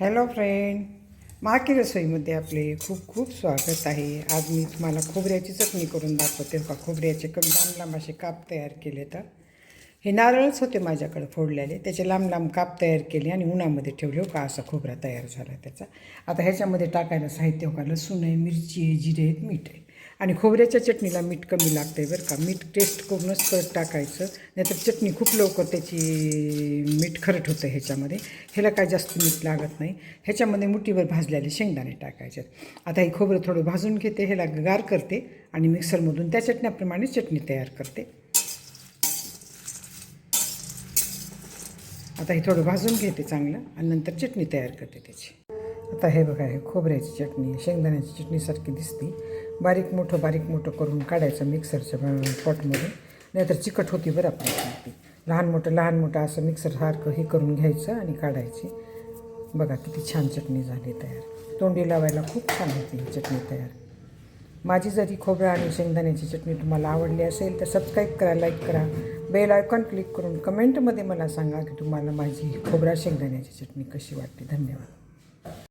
Hello friend माकी रसोईमध्ये आपले खूप खूप स्वागत आहे. आज मी तुम्हाला खोबऱ्याची चटणी करून दाखवते. का खोबऱ्याचे कप लांब लांब असे काप तयार केले तर. हे नारळच होते माझ्याकडे फोडलेले. त्याचे लांब लांब काप तयार केले आणि उन्हामध्ये ठेवले. हो का असा खोबरा तयार झाला त्याचा. आता ह्याच्यामध्ये टाकायला साहित्य हो का लसूण आहे मिरची आहे जिरे आहेत मीठ आहे. आणि खोबऱ्याच्या चटणीला मीठ कमी लागतं आहे बरं का. मीठ टेस्ट करूनच परत टाकायचं. नाहीतर चटणी खूप लवकर त्याची मीठ खरट होतं ह्याच्यामध्ये. ह्याला काय जास्त मीठ लागत नाही. ह्याच्यामध्ये मुठीवर भाजलेले शेंगदाणे टाकायचे आता हे खोबरं थोडं भाजून घेते ह्याला गार करते आणि मिक्सरमधून त्या चटण्याप्रमाणे चटणी तयार करते. आता हे थोडं भाजून घेते चांगलं आणि नंतर चटणी तयार करते त्याची. आता हे बघा हे खोबऱ्याची चटणी शेंगदाण्याची चटणीसारखी दिसते. बारीक मोठं बारीक मोठं करून काढायचं मिक्सरच्या पॉटमध्ये. नाहीतर चिकट होती बरं आपली लहान मोठं लहान मोठं असं मिक्सर सारखं हे करून घ्यायचं आणि काढायची. बघा किती छान चटणी झाली तयार. तोंडी लावायला खूप छान होती ही चटणी तयार. माझी जरी खोबरा आणि शेंगदाण्याची चटणी तुम्हाला आवडली असेल तर सबस्क्राईब करा लाईक करा. बेल आयकॉन क्लिक करून कमेंटमध्ये मला सांगा की तुम्हाला माझी खोबरा शेंगदाण्याची चटणी कशी वाटते धन्यवाद.